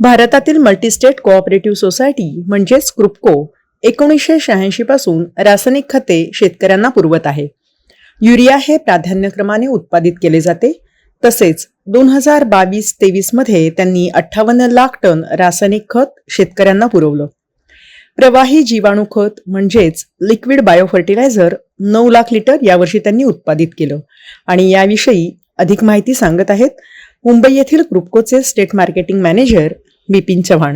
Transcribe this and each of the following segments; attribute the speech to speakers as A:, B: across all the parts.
A: भारतातील multi-state cooperative society म्हणजेच क्रुपको एकोणीसशे शहाऐंशी पासून रासायनिक खते शेतकऱ्यांना पुरवत आहे. युरिया हे प्राधान्यक्रमाने उत्पादित केले जाते. तसेच दोन हजार बावीस तेवीसमध्ये त्यांनी अठ्ठावन्न लाख टन रासायनिक खत शेतकऱ्यांना पुरवलं. प्रवाही जीवाणू खत म्हणजेच लिक्विड बायोफर्टिलायझर नऊ लाख लिटर यावर्षी त्यांनी उत्पादित केलं. आणि याविषयी अधिक माहिती सांगत आहेत मुंबई येथील क्रुपकोचे state marketing manager Bipin Chavan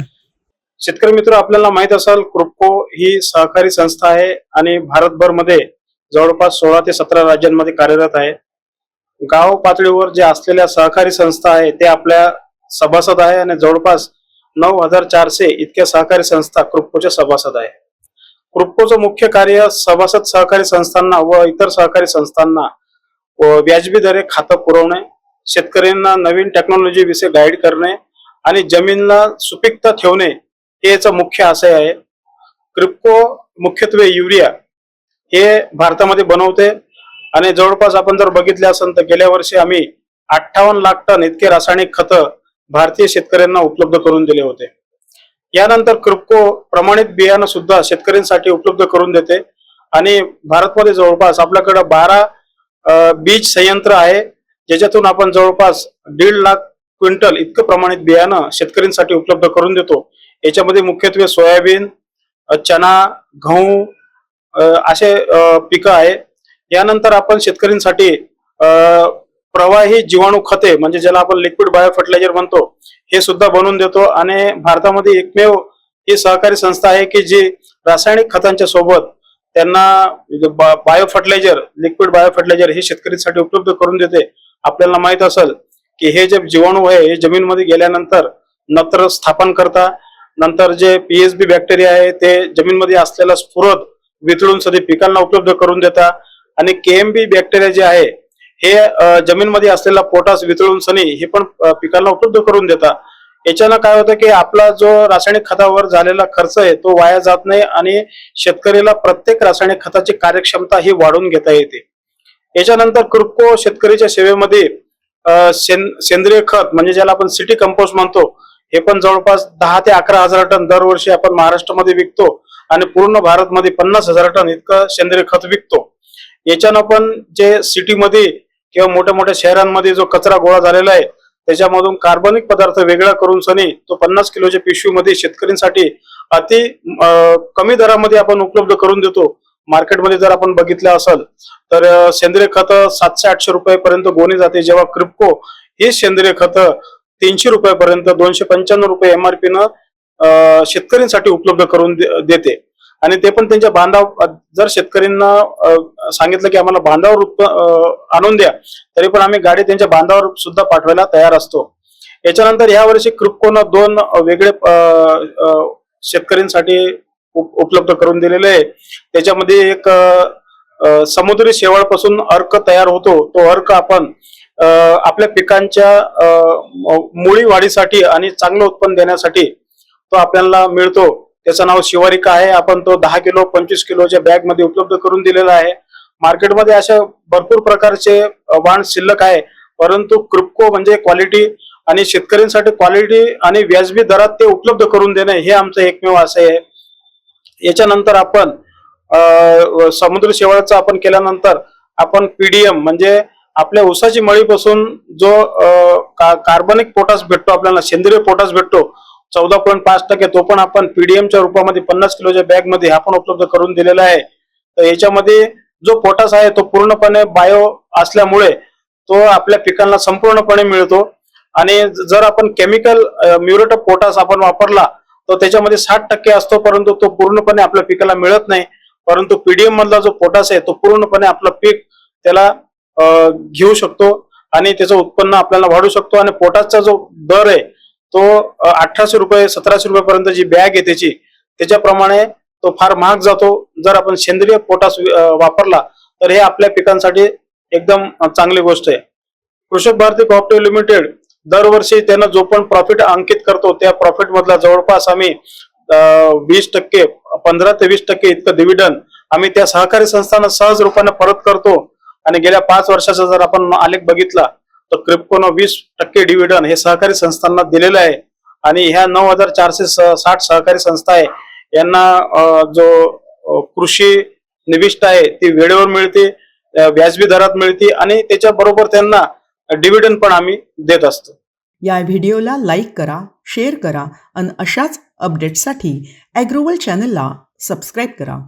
B: शेतकरी मित्र आपल्याला माहीत असेल क्रुपको ही सहकारी संस्था आहे आणि भारतभरमध्ये जवळपास सोळा ते सतरा राज्यांमध्ये कार्यरत आहे. गाव पातळीवर जे असलेल्या सहकारी संस्था आहे ते आपल्या सभासद आहे आणि जवळपास नऊ हजार चारशे इतक्या सहकारी संस्था क्रुपकोच्या सभासद आहे. क्रुपकोचं मुख्य कार्य सभासद सहकारी संस्थांना व इतर सहकारी संस्थांना व व्याजबी दरे खातं पुरवणे शेतकऱ्यांना नवीन टेक्नॉलॉजी विषयी गाईड करणे आणि जमीनला सुपीकता ठेवणे हे मुख्य आशय आहे. क्रिप्को मुख्यत्वे युरिया हे भारतामध्ये बनवते. आणि जवळपास आपण जर बघितले असेल तर गेल्या वर्षी आम्ही अठ्ठावन्न लाख टन इतके रासायनिक खतं भारतीय शेतकऱ्यांना उपलब्ध करून दिले होते. यानंतर क्रिप्को प्रमाणित बियाणं सुद्धा शेतकऱ्यांसाठी उपलब्ध करून देते. आणि भारतमध्ये जवळपास आपल्याकडे बारा बीज संयंत्र आहे. ज्याच्यातून आपण जवळपास दीड लाख क्विंटल इतकं प्रमाणित बियाणं शेतकऱ्यांसाठी उपलब्ध करून देतो. याच्यामध्ये मुख्यत्वे सोयाबीन चना गहू असे पिकं आहे. यानंतर आपण शेतकऱ्यांसाठी प्रवाही जीवाणू खते म्हणजे ज्याला आपण लिक्विड बायो फर्टिलायझर म्हणतो हे सुद्धा बनवून देतो. आणि भारतामध्ये एकमेव ही सहकारी संस्था आहे की जी रासायनिक खतांच्या सोबत त्यांना bio fertiliser liquid bio fertiliser हे शेतकऱ्यांसाठी उपलब्ध करून देते. आपल्याला माहीत असेल की हे जे जीवाणू आहे हे जमीनमध्ये गेल्यानंतर नत्र स्थापन करता नंतर जे पीएचबी बॅक्टेरिया आहे ते जमीनमध्ये असलेला स्फुरद वितळून सध्या पिकांना उपलब्ध करून देता. आणि केएमबी बॅक्टेरिया जे आहे हे जमीनमध्ये असलेला पोटास वितळून सनी हे पण पिकांना उपलब्ध करून देता. याच्यानं काय होतं की आपला जो रासायनिक खतावर झालेला खर्च आहे तो वाया जात नाही आणि शेतकरीला प्रत्येक रासायनिक खताची कार्यक्षमता ही वाढवून घेता येते. याच्यानंतर कृपको शेतकरीच्या सेवेमध्ये सेंद्रिय खत म्हणजे ज्याला आपण सिटी कंपोस्ट म्हणतो हे पण जवळपास दहा ते अकरा हजार टन दरवर्षी आपण महाराष्ट्रामध्ये विकतो आणि पूर्ण भारतमध्ये पन्नास हजार टन इतकं सेंद्रिय खत विकतो. याच्यानं पण जे सिटीमध्ये किंवा मोठ्या मोठ्या शहरांमध्ये जो कचरा गोळा झालेला आहे त्याच्यामधून कार्बनिक पदार्थ वेगळा करून सनी तो पन्नास किलोच्या पिशवीमध्ये शेतकऱ्यांसाठी अति कमी दरामध्ये आपण उपलब्ध करून देतो. मार्केटमध्ये जर आपण बघितलं असेल तर सेंद्रिय खत सातशे आठशे रुपयापर्यंत गोणी जाते जेव्हा क्रिप्को हे सेंद्रिय खत तीनशे रुपयापर्यंत दोनशे पंच्याण्णव रुपये एमआरपी न अ, शेतकऱ्यांसाठी उपलब्ध करून देते. आणि ते पण त्यांच्या बांधाव जर शेतकऱ्यांना सांगितलं की आम्हाला बांधावर आणून द्या तरी पण आम्ही गाडी त्यांच्या बांधावर सुद्धा पाठवायला तयार असतो. याच्यानंतर या वर्षी क्रिप्कोनं दोन वेगळे शेतकऱ्यांसाठी उपलब्ध करून दिलेले आहे. त्याच्यामध्ये एक समुद्री शेवाळपासून अर्क तयार होतो. तो अर्क आपण आपल्या पिकांच्या मुळी वाढीसाठी आणि चांगलं उत्पन्न देण्यासाठी तो आपल्याला मिळतो. त्याचं नाव शिवारिका आहे. आपण तो दहा किलो पंचवीस किलोच्या बॅगमध्ये उपलब्ध करून दिलेला आहे. मार्केटमध्ये अशा भरपूर प्रकारचे वाण शिल्लक आहे. परंतु क्रिप्को म्हणजे क्वालिटी आणि शेतकऱ्यांसाठी क्वालिटी आणि व्याजबी दरात ते उपलब्ध करून देणे हे आमचं एकमेव असं आहे. याच्यानंतर आपण समुद्र शेवाळाचं आपण केल्यानंतर आपण पीडीएम म्हणजे आपल्या ऊसाची मळीपासून जो का- कार्बनिक पोटास भेटतो आपल्याला सेंद्रिय पोटास भेटतो चौदा पॉईंट पाच टक्के तो पण आपण पीडीएमच्या रूपामध्ये पन्नास किलोच्या बॅगमध्ये आपण उपलब्ध करून दिलेला आहे. तर याच्यामध्ये जो पोटास आहे तो पूर्णपणे बायो असल्यामुळे तो आपल्या पिकांना संपूर्णपणे मिळतो. आणि जर आपण केमिकल म्युरेट ऑफ पोटास आपण वापरला तो त्याच्यामध्ये साठ टक्के असतो परंतु तो पूर्णपणे आपल्या पिकाला मिळत नाही. परंतु पीडीएम मधला जो पोटास आहे तो पूर्णपणे आपलं पीक त्याला घेऊ शकतो आणि त्याचं उत्पन्न आपल्याला वाढू शकतो. आणि पोटासचा जो दर आहे तो अठराशे रुपये सतराशे रुपयापर्यंत जी बॅग आहे त्याची त्याच्याप्रमाणे तो फार महाग जातो. जर आपण सेंद्रिय पोटास वापरला तर हे आपल्या पिकांसाठी एकदम चांगली गोष्ट आहे. कृषक भारती कॉपरेटिव्ह लिमिटेड दरवर्षी त्यानं जो पण प्रॉफिट अंकित करतो त्या प्रॉफिट मधला जवळपास आम्ही वीस टक्के पंधरा ते वीस टक्के इतकं डिव्हिडंड आम्ही त्या सहकारी संस्थांना सहज रूपाने परत करतो. आणि गेल्या पाच वर्षाचा जर आपण आलेख बघितला तर क्रिप्कोनं वीस टक्के डिव्हिडंड हे सहकारी संस्थांना दिलेलं आहे. आणि ह्या नऊ हजार चारशे साठ सहकारी संस्था आहे. यांना जो कृषी निविष्ट आहे ती वेळेवर मिळते व्याजबी दरात मिळते. आणि त्याच्या बरोबर त्यांना डिव्हिडंड पण आम्ही देत असतो.
A: या व्हिडिओला लाईक करा शेअर करा आणि अशाच अपडेट्ससाठी ॲग्रोवल चॅनलला सबस्क्राईब करा.